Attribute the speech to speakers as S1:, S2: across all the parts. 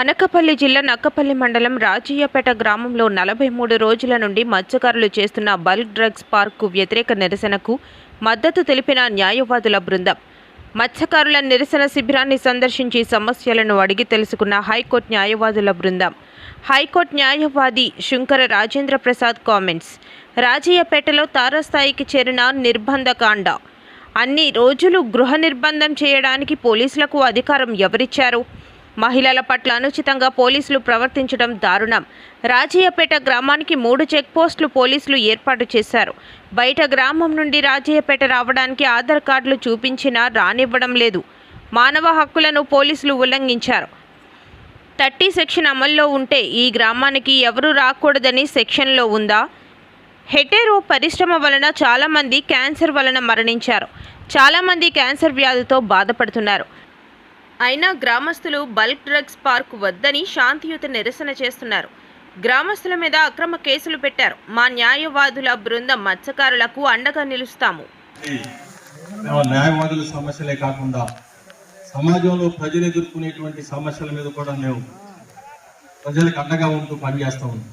S1: అనకపల్లి జిల్లా నక్కపల్లి మండలం రాజయ్యపేట గ్రామంలో నలభై మూడు రోజుల నుండి మత్స్యకారులు చేస్తున్న బల్క్ డ్రగ్స్ పార్కు వ్యతిరేక నిరసనకు మద్దతు తెలిపిన న్యాయవాదుల బృందం. మత్స్యకారుల నిరసన శిబిరాన్ని సందర్శించి సమస్యలను అడిగి తెలుసుకున్న హైకోర్టు న్యాయవాదుల బృందం. హైకోర్టు న్యాయవాది శంకర రాజేంద్ర ప్రసాద్ కామెంట్స్. రాజయ్యపేటలో తారాస్థాయికి చేరిన నిర్బంధకాండ అన్ని రోజులు గృహ నిర్బంధం చేయడానికి పోలీసులకు అధికారం ఎవరిచ్చారు? మహిళల పట్ల అనుచితంగా పోలీసులు ప్రవర్తించడం దారుణం. రాజయ్యపేట గ్రామానికి మూడు చెక్పోస్టులు పోలీసులు ఏర్పాటు చేశారు. బయట గ్రామం నుండి రాజయ్యపేట రావడానికి ఆధార్ కార్డులు చూపించినా రానివ్వడం లేదు. మానవ హక్కులను పోలీసులు ఉల్లంఘించారు. థర్టీ సెక్షన్ అమల్లో ఉంటే ఈ గ్రామానికి ఎవరు రాకూడదని సెక్షన్లో ఉందా? హెటెరో పరిశ్రమ వలన చాలామంది క్యాన్సర్ వలన మరణించారు. చాలామంది క్యాన్సర్ వ్యాధితో బాధపడుతున్నారు. అయినా గ్రామస్తులు బల్క్ డ్రగ్స్ పార్క్ వద్దని శాంతియుత నిరసన చేస్తున్నారు. గ్రామస్తుల మీద అక్రమ కేసులు పెట్టారు. మా న్యాయవాదుల బృందం మత్స్యకారులకు అండగా నిలుస్తాము.
S2: న్యాయవాదుల సమస్యలే కాకుండా సమాజంలో ప్రజలు ఎదుర్కొనేటువంటి సమస్యల మీద కూడా మేము ప్రజలకు అండగా ఉంటూ పనిచేస్తా ఉన్నాం.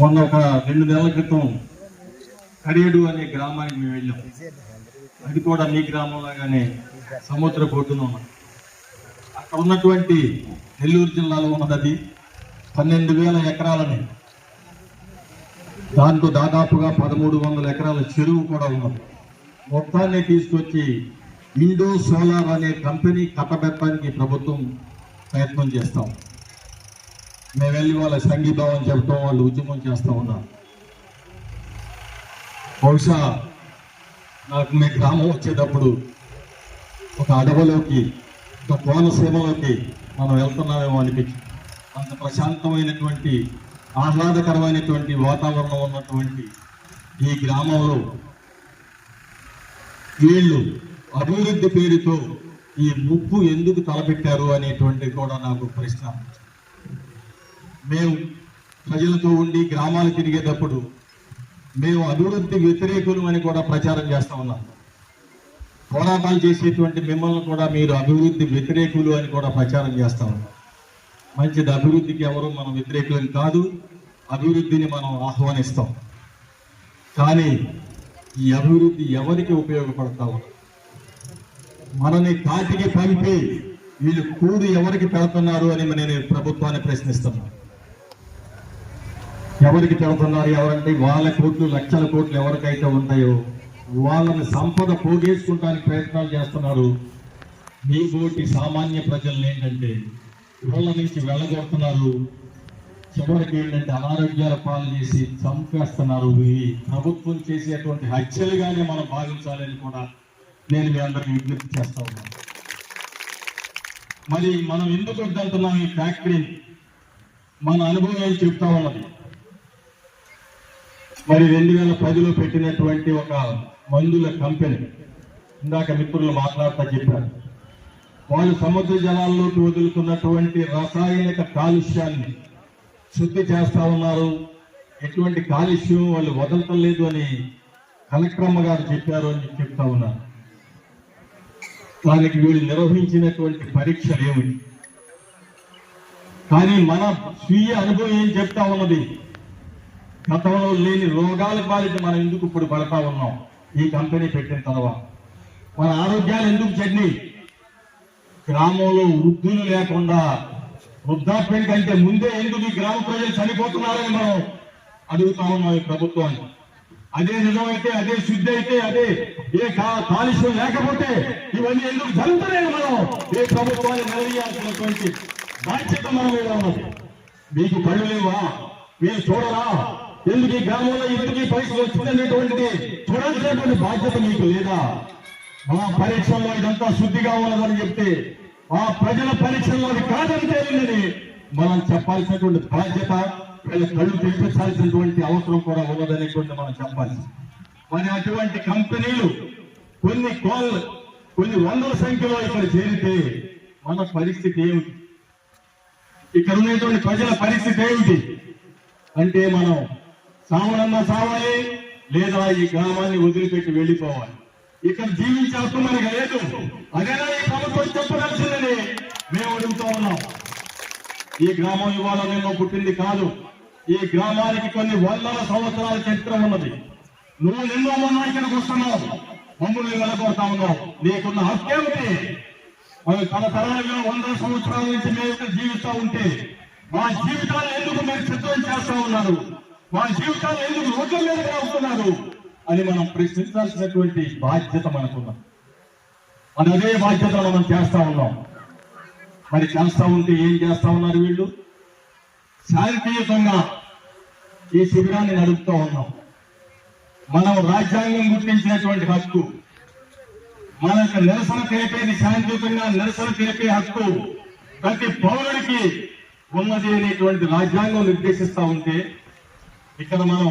S2: మొన్న ఒక రెండు నెలల క్రితం కడియడు అనే గ్రామానికి మేము వెళ్ళాం. అది కూడా మీ గ్రామంలాగానే సముద్ర ఒడ్డున ఉన్నది అక్కడ ఉన్నటువంటి నెల్లూరు జిల్లాలో ఉన్నది పన్నెండు వేల ఎకరాలని. దాంతో దాదాపుగా పదమూడు వందల ఎకరాల చెరువు కూడా ఉన్నది. మొత్తాన్ని తీసుకొచ్చి ఇండో సోలార్ అనే కంపెనీ కట్టబెట్టడానికి ప్రభుత్వం ప్రయత్నం చేస్తాం. మేము వెళ్ళి వాళ్ళ సంఘీభావం చెప్పడం వాళ్ళు ఉద్యమం చేస్తూ ఉన్నారు. బహుశా నాకు మీ గ్రామం వచ్చేటప్పుడు ఒక అడవిలోకి ఒక కోనసీమలోకి మనం వెళ్తున్నామేమో అనిపించింది. అంత ప్రశాంతమైనటువంటి ఆహ్లాదకరమైనటువంటి వాతావరణం ఉన్నటువంటి ఈ గ్రామంలో వీళ్ళు అభివృద్ధి పేరుతో ఈ ముప్పు ఎందుకు తలపెట్టారు అనేటువంటి కూడా నాకు ప్రశ్న. మేము ప్రజలతో ఉండి గ్రామాలు తిరిగేటప్పుడు మేము అభివృద్ధి వ్యతిరేకులు అని కూడా ప్రచారం చేస్తా ఉన్నారు పోరాటాలు చేసేటువంటి మిమ్మల్ని కూడా మీరు అభివృద్ధి వ్యతిరేకులు అని కూడా ప్రచారం చేస్తా ఉన్నారు మంచిది అభివృద్ధికి ఎవరు మనం వ్యతిరేకులు కాదు అభివృద్ధిని మనం ఆహ్వానిస్తాం. కానీ ఈ అభివృద్ధి ఎవరికి ఉపయోగపడతా మనని కాటికి పంపి వీళ్ళు కూడు ఎవరికి పెడుతున్నారు అని నేను ప్రభుత్వాన్ని ప్రశ్నిస్తున్నాను. ఎవరికి పెడుతున్నారు ఎవరంటే వాళ్ళ కోట్లు లక్షల కోట్లు ఎవరికైతే ఉంటాయో వాళ్ళని సంపద పోగేసుకుంటానికి ప్రయత్నాలు చేస్తున్నారు. మీ కోటి సామాన్య ప్రజల్ని ఏంటంటే ఇళ్ళ నుంచి వెళ్ళగొడుతున్నారు. చివరికి ఏంటంటే అనారోగ్యాల పాలు చేసి చంపేస్తున్నారు. ఈ ప్రభుత్వం చేసేటువంటి హత్యలుగానే మనం భావించాలని కూడా నేను మీ అందరికీ విజ్ఞప్తి చేస్తా ఉన్నాను. మరి మనం ఎందుకు వద్దంటున్నాం ఈ ఫ్యాక్టరీ మన అనుభవం చెప్తా ఉన్నది. మరి రెండు వేల పదిలో పెట్టినటువంటి ఒక మందుల కంపెనీ. ఇందాక మిత్రులు మాట్లాడుతూ చెప్పారు. వాళ్ళు సముద్ర జలాల్లోకి వదులుతున్నటువంటి రసాయనిక కాలుష్యాన్ని శుద్ధి చేస్తా ఉన్నారు. ఎటువంటి కాలుష్యం వాళ్ళు వదలటం లేదు అని కలెక్టరమ్మ గారు చెప్పారు అని చెప్తా ఉన్నారు. దానికి వీళ్ళు నిర్వహించినటువంటి పరీక్షలు ఏమిటి? కానీ మన స్వీయ అనుభవం ఏం చెప్తా ఉన్నది? గతంలో లేని రోగాల బాధిత మనం ఎందుకు ఇప్పుడు పడతా ఉన్నాం? ఈ కంపెనీ పెట్టిన తర్వాత. మన ఆరోగ్యాలు ఎందుకు చెడ్డి గ్రామంలో వృద్ధులు లేకుండా వృద్ధాప్యం కంటే ముందే ఎందుకు ఈ గ్రామ ప్రజలు చనిపోతున్నారని మనం అడుగుతా ఉన్నాం ఈ ప్రభుత్వాన్ని. అదే నిజమైతే అదే శుద్ధి అయితే అదే ఏ కాలుష్యం లేకపోతే ఇవన్నీ ఎందుకు జరుగుతున్నాయి మనం? ఏ ప్రభుత్వాన్ని నిలదీయాల్సినటువంటి బాధ్యత మన మీద ఉన్నది. మీకు కళ్ళు లేవా? మీరు చూడరా? ఎందుకు ఈ గ్రామంలో ఎందుకు ఈ పరిస్థితి వచ్చిందనేటువంటిది చూడాల్సినటువంటి బాధ్యత మీకు లేదా? మా పరీక్షల్లో ఇదంతా శుద్ధిగా ఉన్నదని చెప్తే ఆ ప్రజల పరీక్షల్లో అది కాదని తేలిందని మనం చెప్పాల్సినటువంటి బాధ్యత వీళ్ళ కళ్ళు తెప్పించాల్సినటువంటి అవసరం కూడా ఉన్నదనేటువంటి మనం చెప్పాలి మరి అటువంటి కంపెనీలు కొన్ని కోల్ కొన్ని వందల సంఖ్యలో ఇక్కడ చేరితే మన పరిస్థితి ఏమిటి? ఇక్కడ ఉన్నటువంటి ప్రజల పరిస్థితి ఏమిటి? అంటే మనం సావనన్నా సావాలి లేదా ఈ గ్రామాన్ని వదిలిపెట్టి వెళ్ళిపోవాలి. ఇక్కడ జీవించే హక్కు మనకి లేదు అదేనా ఈ ప్రభుత్వం చెప్పదలసిందని మేము అడుగుతా ఉన్నాం. ఈ గ్రామం ఇవాళ మేము పుట్టింది కాదు. ఈ గ్రామానికి కొన్ని వందల సంవత్సరాల చరిత్ర ఉన్నది. నువ్వు నిన్నో మొన్న ఇక్కడికి వస్తున్నావు. మమ్మల్ని వెళ్ళగొడతా ఉన్నావు. నీకున్న హక్కేమిటి మరి తరతరాలుగా వందల సంవత్సరాల నుంచి మేము ఇక్కడ జీవిస్తూ ఉంటే మా జీవితాలు ఎందుకు మీరు చిత్రం చేస్తా ఉన్నారు? మా జీవితాలు ఎందుకు రోడ్ల మీద రాస్తున్నారు అని మనం ప్రశ్నించాల్సినటువంటి బాధ్యత మనకున్నాం మన అదే బాధ్యత మనం చేస్తా ఉన్నాం. మరి చేస్తా ఉంటే ఏం చేస్తా ఉన్నారు వీళ్ళు? శాంతియుతంగా ఈ శిబిరాన్ని నడుపుతూ ఉన్నాం. మనం రాజ్యాంగం గుర్తించినటువంటి హక్కు. మన యొక్క నిరసన తెలిపేది శాంతియుతంగా నిరసన తెలిపే హక్కు. ప్రతి పౌరుడికి ఉన్నది అనేటువంటి రాజ్యాంగం నిర్దేశిస్తూ ఉంటే ఇక్కడ మనం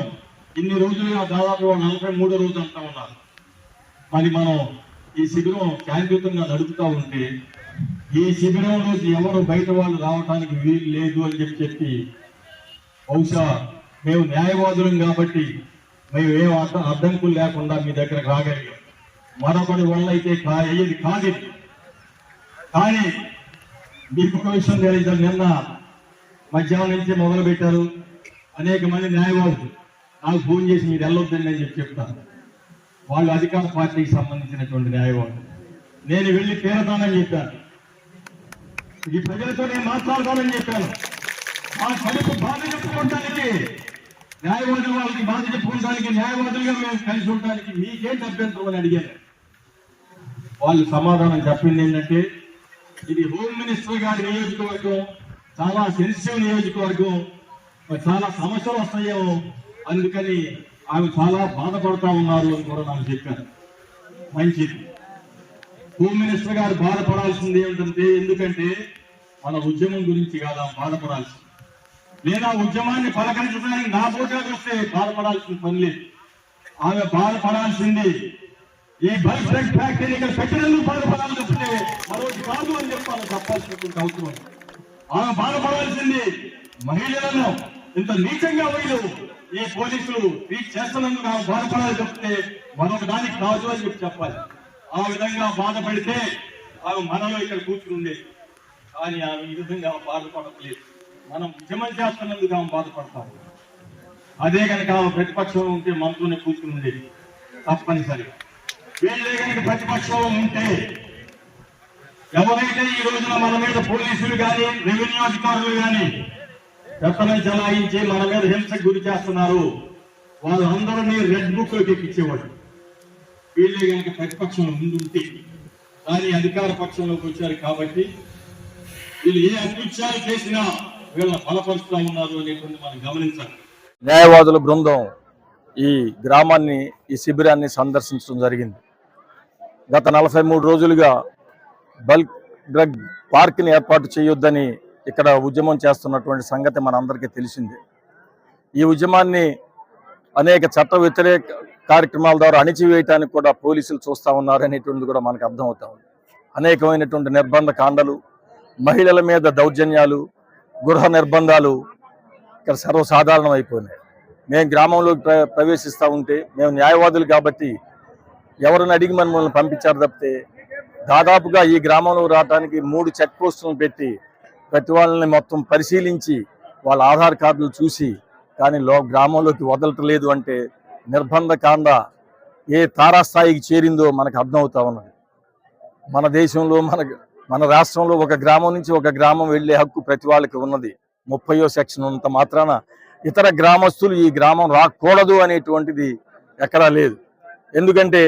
S2: ఇన్ని రోజులుగా దాదాపు నలభై మూడో రోజు అంటా ఉన్నారు మరి మనం ఈ శిబిరం శాంతియుతంగా నడుపుతా ఉంటే ఈ శిబిరంలో ఎవరు బయట వాళ్ళు రావడానికి వీలు లేదు అని చెప్పి చెప్పి బహుశా మేము న్యాయవాదులం కాబట్టి మేము ఏం అడ్డ- అడ్డంకులు లేకుండా మీ దగ్గరకు రాగలిగాం. మరొకటి వల్ల అయితే అయ్యేది కాదు. కానీ మీకు ఒక విషయం తెలియదు. నిన్న మధ్యాహ్నం నుంచి మొదలు పెట్టారు అనేక మంది న్యాయవాదులు నాకు ఫోన్ చేసి మీరు వెళ్ళొద్దండి అని చెప్పి చెప్తారు. వాళ్ళు అధికార పార్టీకి సంబంధించినటువంటి న్యాయవాదులు. నేను వెళ్ళి తీరతానని చెప్పాను. ఈ ప్రజలతో నేను మాట్లాడతానని చెప్పాను. ఆ కడుపు బాధ చెప్పుకోవటానికి న్యాయవాదులు వాళ్ళకి బాధ చెప్పుకోవడానికి న్యాయవాదులుగా మేము కలిసి ఉండడానికి మీకేం అభ్యంతరం అని అడిగాను. వాళ్ళు సమాధానం చెప్పింది ఏంటంటే ఇది హోమ్ మినిస్టర్ గారి నియోజకవర్గం చాలా సెన్సిటివ్ నియోజకవర్గం. చాలా సమస్యలు వస్తాయో అందుకని ఆమె చాలా బాధపడతా ఉన్నారు అని కూడా నాకు చెప్పారు. మంచిది. హోమ్ మినిస్టర్ గారు బాధపడాల్సింది ఏంటంటే ఎందుకంటే మన ఉద్యమం గురించి కాదు ఆమె బాధపడాల్సింది. లేదా ఉద్యమాన్ని పలకరించడానికి నా పోటాకు వస్తే బాధపడాల్సిన పని లేదు. ఆమె బాధపడాల్సింది ఈ బస్ ఫ్యాక్టరీ ఇక్కడ పెట్టినందుకు బాధపడాలి తప్పితే మరొకటి కాదు అని చెప్పాలి చెప్పాల్సినటువంటి అవసరం ఆమె బాధపడాల్సింది మహిళలను ఇంత నీచంగా వీళ్ళు ఈ పోలీసులు ట్రీట్ చేస్తున్నందుకు ఆమె బాధపడాలి చెప్తే మరొక దానికి కాదు అని చెప్పి చెప్పాలి. ఆ విధంగా బాధపడితే ఆమె మనలో ఇక్కడ కూర్చుని ఉండేది కానీ ఆమె ఈ విధంగా బాధపడట్లేదు. మనం ఉద్యమం చేస్తున్నందుకు ఆమె బాధపడతాం అదే కనుక ఆమె ప్రతిపక్షంలో ఉంటే మనతోనే కూర్చుని ఉండేది తప్పనిసరిగా వీళ్ళే కనుక ప్రతిపక్షంలో ఉంటే ఎవరైతే ఈ రోజున మన మీద పోలీసులు కానీ రెవెన్యూ అధికారులు కానీ పెత్తనం జలాయించి మన మీద హింసకు గురి చేస్తున్నారు. వాళ్ళందరినీ రెడ్ బుక్లోకి ఎక్కించేవాడు. వీళ్ళే కనుక ప్రతిపక్షంలో ముందుంటే కానీ అధికార పక్షంలోకి వచ్చారు కాబట్టి వీళ్ళు ఏ అకృత్యాలు చేసినా వీళ్ళని బలపరుస్తూ ఉన్నారు అనేటువంటి మనం గమనించాలి.
S3: న్యాయవాదుల బృందం ఈ గ్రామాన్ని ఈ శిబిరాన్ని సందర్శించడం జరిగింది. గత నలభై మూడు రోజులుగా బల్క్ డ్రగ్ పార్క్ని ఏర్పాటు చేయొద్దని ఇక్కడ ఉద్యమం చేస్తున్నటువంటి సంగతి మనందరికీ తెలిసిందే. ఈ ఉద్యమాన్ని అనేక చట్ట వ్యతిరేక కార్యక్రమాల ద్వారా అణిచివేయటానికి కూడా పోలీసులు చూస్తూ ఉన్నారనేటువంటిది కూడా మనకు అర్థమవుతా ఉంది. అనేకమైనటువంటి నిర్బంధ కాండలు మహిళల మీద దౌర్జన్యాలు గృహ నిర్బంధాలు ఇక్కడ సర్వసాధారణం అయిపోయినాయి. మేము గ్రామంలోకి ప్ర ప్రవేశిస్తూ ఉంటే మేము న్యాయవాదులు కాబట్టి ఎవరిని అడిగి మనల్ని పంపించారు తప్పితే దాదాపుగా ఈ గ్రామంలో రావడానికి మూడు చెక్ పోస్టులను పెట్టి ప్రతి వాళ్ళని మొత్తం పరిశీలించి వాళ్ళ ఆధార్ కార్డులు చూసి కానీ లో గ్రామంలోకి వదలటలేదు అంటే నిర్బంధ కాండ ఏ తారాస్థాయికి చేరిందో మనకు అర్థమవుతా ఉన్నది. మన దేశంలో మన మన రాష్ట్రంలో ఒక గ్రామం నుంచి ఒక గ్రామం వెళ్ళే హక్కు ప్రతి వాళ్ళకి ఉన్నది. ముప్పయో సెక్షన్ ఉన్నంత మాత్రాన ఇతర గ్రామస్తులు ఈ గ్రామం రాకూడదు అనేటువంటిది ఎక్కడా లేదు. ఎందుకంటే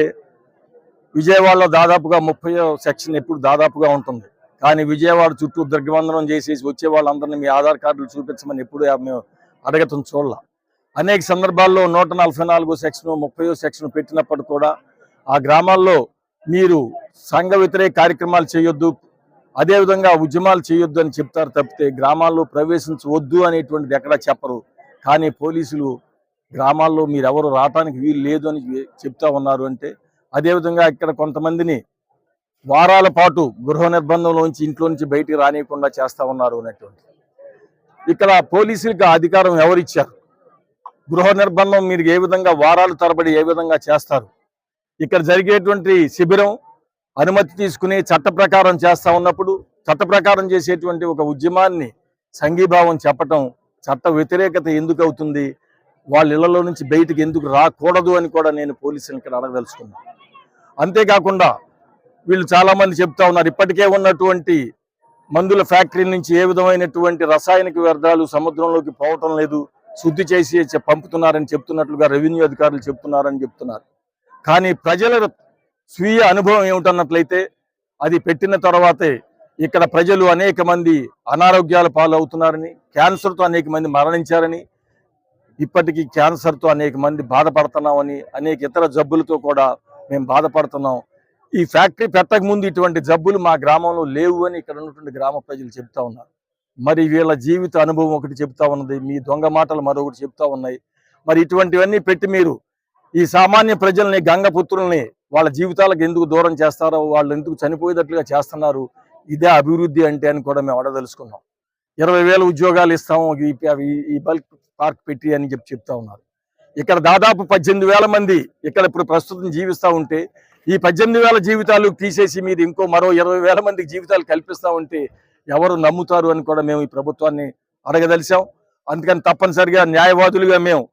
S3: విజయవాడలో దాదాపుగా ముప్పయో సెక్షన్ ఎప్పుడు దాదాపుగా ఉంటుంది. కానీ విజయవాడ చుట్టూ దిగ్బంధనం చేసేసి వచ్చే వాళ్ళందరినీ మీ ఆధార్ కార్డులు చూపించమని ఎప్పుడు మేము అడగటం చూడాల. అనేక సందర్భాల్లో నూట నలభై నాలుగో సెక్షను ముప్పయో సెక్షను పెట్టినప్పుడు కూడా ఆ గ్రామాల్లో మీరు సంఘ వ్యతిరేక కార్యక్రమాలు చేయొద్దు అదేవిధంగా ఉద్యమాలు చేయొద్దు అని చెప్తారు తప్పితే గ్రామాల్లో ప్రవేశించవద్దు అనేటువంటిది ఎక్కడా చెప్పరు. కానీ పోలీసులు గ్రామాల్లో మీరెవరు రావటానికి వీలు లేదు అని చెప్తా ఉన్నారు అంటే అదేవిధంగా ఇక్కడ కొంతమందిని వారాల పాటు గృహ నిర్బంధంలోంచి ఇంట్లో నుంచి బయటికి రానియకుండా చేస్తా ఉన్నారు అనేటువంటి. ఇక్కడ పోలీసులకు అధికారం ఎవరిచ్చారు? గృహ నిర్బంధం మీరు ఏ విధంగా వారాలు తరబడి ఏ విధంగా చేస్తారు? ఇక్కడ జరిగేటువంటి శిబిరం అనుమతి తీసుకుని చట్ట ప్రకారం చేస్తా ఉన్నప్పుడు
S2: చట్ట ప్రకారం చేసేటువంటి ఒక ఉద్యమాన్ని సంఘీభావం చెప్పటం చట్ట వ్యతిరేకత ఎందుకు అవుతుంది? వాళ్ళ ఇళ్ళలో నుంచి బయటికి ఎందుకు రాకూడదు అని కూడా నేను పోలీసులు ఇక్కడ అడగదలుచుకున్నాను అంతేకాకుండా వీళ్ళు చాలామంది చెప్తా ఉన్నారు. ఇప్పటికే ఉన్నటువంటి మందుల ఫ్యాక్టరీ నుంచి ఏ విధమైనటువంటి రసాయనిక వ్యర్థాలు సముద్రంలోకి పోవటం లేదు. శుద్ధి చేసి పంపుతున్నారని చెప్తున్నట్లుగా రెవెన్యూ అధికారులు చెప్తున్నారని చెప్తున్నారు. కానీ ప్రజల స్వీయ అనుభవం ఏమిటన్నట్లయితే అది పెట్టిన తర్వాతే ఇక్కడ ప్రజలు అనేక మంది అనారోగ్యాల పాలవుతున్నారని క్యాన్సర్తో అనేక మంది మరణించారని ఇప్పటికీ క్యాన్సర్తో అనేక మంది బాధపడుతున్నామని అనేక ఇతర జబ్బులతో కూడా మేము బాధపడుతున్నాం. ఈ ఫ్యాక్టరీ పెట్టక ముందు ఇటువంటి జబ్బులు మా గ్రామంలో లేవు అని ఇక్కడ ఉన్నటువంటి గ్రామ ప్రజలు చెప్తా ఉన్నారు. మరి వీళ్ళ జీవిత అనుభవం ఒకటి చెప్తా ఉన్నది మీ దొంగ మాటలు మరొకటి చెప్తా ఉన్నాయి. మరి ఇటువంటివన్నీ పెట్టి మీరు ఈ సామాన్య ప్రజల్ని గంగపుత్రుల్ని వాళ్ళ జీవితాలకు ఎందుకు దూరం చేస్తారో వాళ్ళు ఎందుకు చనిపోయేటట్లుగా చేస్తున్నారు ఇదే అభివృద్ధి అంటే అని కూడా మేము అడదలుచుకున్నాం ఇరవై వేల ఉద్యోగాలు ఇస్తాము ఈ ఈ- ఈ బల్క్ పార్క్ పెట్టి అని చెప్పి చెప్తా ఉన్నారు. ఇక్కడ దాదాపు పద్దెనిమిది వేల మంది ఇక్కడ ఇప్పుడు ప్రస్తుతం జీవిస్తూ ఉంటే ఈ పద్దెనిమిది వేల జీవితాలు తీసేసి మీరు ఇంకో మరో ఇరవై వేల మందికి జీవితాలు కల్పిస్తా ఉంటే ఎవరు నమ్ముతారు అని కూడా మేము ఈ ప్రభుత్వాన్ని అడగదలిసాం అందుకని తప్పనిసరిగా న్యాయవాదులుగా మేము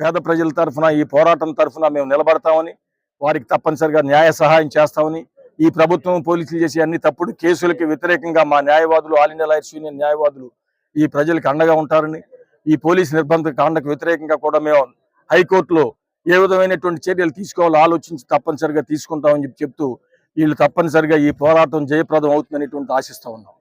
S2: పేద ప్రజల తరఫున ఈ పోరాటం తరఫున మేము నిలబడతామని వారికి తప్పనిసరిగా న్యాయ సహాయం చేస్తామని ఈ ప్రభుత్వం పోలీసులు చేసే అన్ని తప్పుడు కేసులకి వ్యతిరేకంగా మా న్యాయవాదులు ఆల్ ఇండియా లాయర్స్ యూనియన్ న్యాయవాదులు ఈ ప్రజలకు అండగా ఉంటారని ఈ పోలీసు నిర్బంధ కాండకు వ్యతిరేకంగా కూడా మేము హైకోర్టులో ఏ విధమైనటువంటి చర్యలు తీసుకోవాలో ఆలోచించి తప్పనిసరిగా తీసుకుంటామని చెప్పి చెప్తూ వీళ్ళు తప్పనిసరిగా ఈ పోరాటం జయప్రదం అవుతుందనేటువంటి ఆశిస్తా ఉన్నాం.